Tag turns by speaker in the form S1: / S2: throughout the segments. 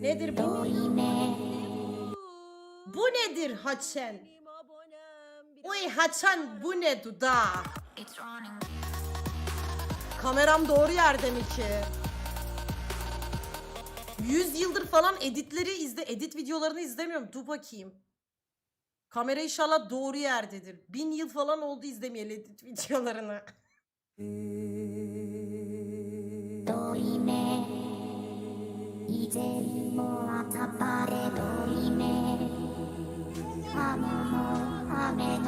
S1: Nedir bu? Bu nedir Haçen? Uy Haçan bu ne duda? Kameram doğru yerde mi ki? 100 yıldır falan editleri izle, edit videolarını izlemiyorum. Dur bakayım. Kamera inşallah doğru yerdedir. Bin yıl falan oldu izlemeyeli edit videolarını.
S2: 以前も朝晴れ遠い目雨の雨の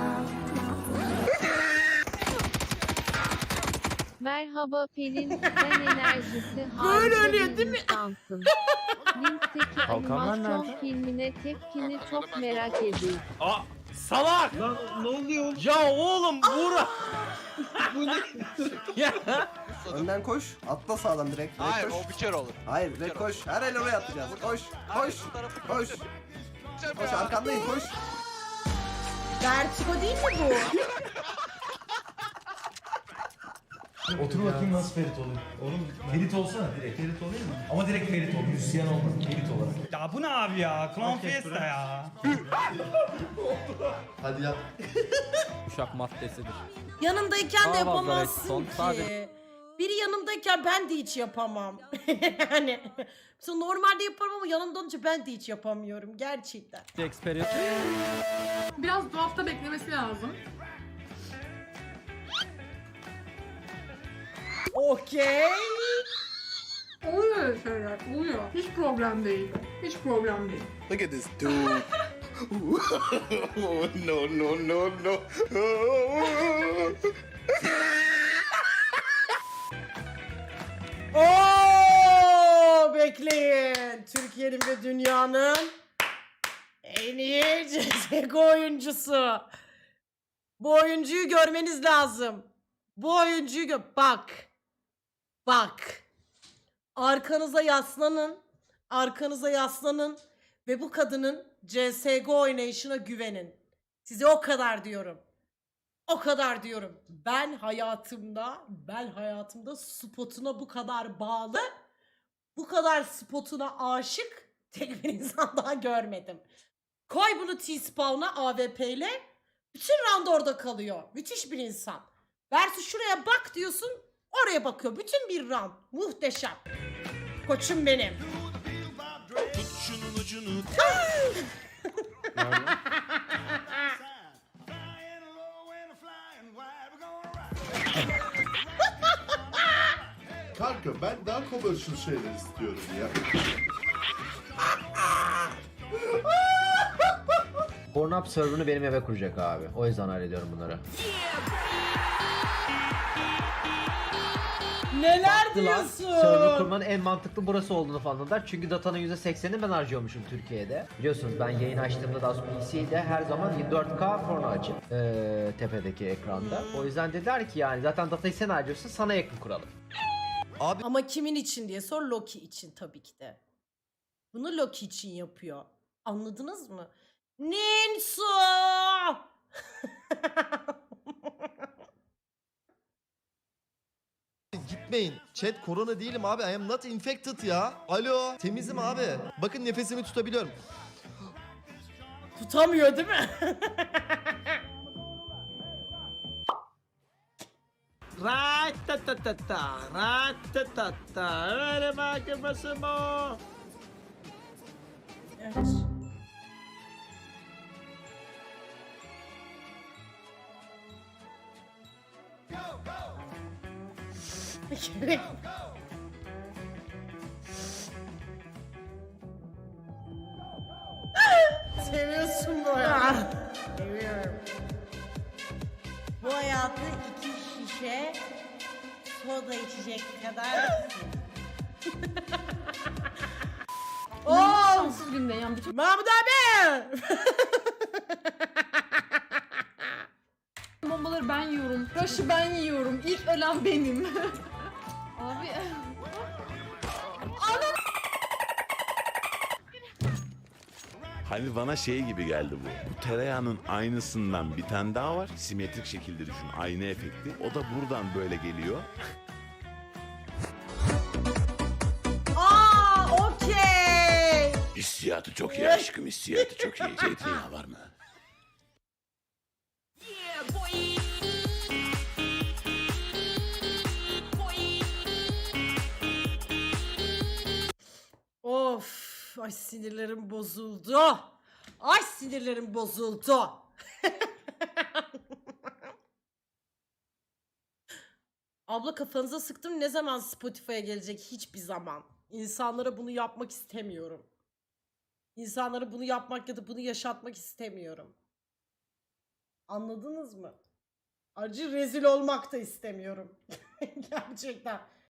S3: Merhaba Pelin, sen enerjisi
S1: Böyle
S3: harika
S1: ölüyor,
S3: bir
S1: değil mi?
S3: insansın. Linkteki
S4: Kalkanlar
S3: animasyon
S4: nerede?
S3: filmine tepkini çok merak ediyorum.
S4: Aa salak!
S5: Lan ne oluyor?
S4: Ya oğlum Buğra!
S5: Bu ne?
S4: ya
S6: Önden koş. Atla sağdan direkt. direkt
S7: Hayır
S6: koş.
S7: o bir kere olur.
S6: Hayır direkt koş. Her el oraya atlayacağız. Koş. Koş. Koş. Koş arkandayım koş.
S1: Vertigo değil mi bu?
S8: Otur bakayım nasıl Ferit oluyor. Oğlum Ferit olsana direkt. Ferit olayım mı? Ama direkt Ferit ol. Müzisyen olmaz. Ferit olarak.
S5: Ya bu ne abi ya? Clown Fiesta ya.
S8: Hadi yap.
S4: Uşak maddesidir.
S1: Yanımdayken de
S4: Daha fazla
S1: yapamazsın
S4: redstone,
S1: ki.
S4: sadece-
S1: Biri yanımdayken ben de hiç yapamam. yani mesela normalde yaparım ama yanımda olunca ben de hiç yapamıyorum gerçekten.
S9: Biraz dolapta beklemesi lazım.
S1: Okey.
S9: Oluyor öyle şeyler, oluyor. Hiç problem değil. Hiç problem değil.
S10: Look at this dude. oh, no, no, no, no.
S1: Türkiye'nin ve dünyanın en iyi CSGO oyuncusu. Bu oyuncuyu görmeniz lazım. Bu oyuncuyu gö bak. Bak. Arkanıza yaslanın. Arkanıza yaslanın ve bu kadının CSGO oynayışına güvenin. Size o kadar diyorum. O kadar diyorum. Ben hayatımda, ben hayatımda spotuna bu kadar bağlı, bu kadar spotuna aşık tek bir insan daha görmedim. Koy bunu T-Spawn'a AWP ile bütün round orada kalıyor. Müthiş bir insan. Versus şuraya bak diyorsun, oraya bakıyor. Bütün bir round. Muhteşem. Koçum benim.
S10: Kanka ben daha commercial şeyler istiyorum ya.
S11: Pornhub server'ını benim eve kuracak abi. O yüzden hallediyorum bunları.
S1: Neler
S11: Baktılar,
S1: diyorsun?
S11: Server kurmanın en mantıklı burası olduğunu falan dediler. Çünkü datanın %80'ini ben harcıyormuşum Türkiye'de. Biliyorsunuz ben yayın açtığımda da PC'de her zaman 24K porno açık. Ee, tepedeki ekranda. O yüzden dediler ki yani zaten datayı sen harcıyorsun sana yakın kuralım.
S1: Ama kimin için diye sor Loki için tabii ki de. Bunu Loki için yapıyor. Anladınız mı? Ninsu!
S5: Gitmeyin. Chat korona değilim abi. I am not infected ya. Alo. Temizim abi. Bakın nefesimi tutabiliyorum.
S1: Tutamıyor değil mi?
S5: Ra-ta-ta-ta-ta, ra-ta-ta-ta. Öyle bakması mı?
S1: Evet. Gerek- Seviyorsun bu hayatı. Seviyorum. Bu hayatı iki şişe soda içecek kadar Oh!
S9: Şanssız gündeyim. Bütün
S1: Mahmut abi!
S9: bombaları ben yiyorum. Rush'ı ben yiyorum. İlk ölen benim. Abi
S10: Hani bana şey gibi geldi bu. Bu tereyağının aynısından bir tane daha var. Simetrik şekilde düşün. Aynı efekti. O da buradan böyle geliyor.
S1: Aa, okey.
S10: Hissiyatı çok iyi aşkım hissiyatı çok iyi. Zeytinyağı var mı?
S1: Ay sinirlerim bozuldu. Ay sinirlerim bozuldu. Abla kafanıza sıktım ne zaman Spotify'a gelecek? Hiçbir zaman. İnsanlara bunu yapmak istemiyorum. İnsanlara bunu yapmak ya da bunu yaşatmak istemiyorum. Anladınız mı? Acı rezil olmak da istemiyorum. Gerçekten.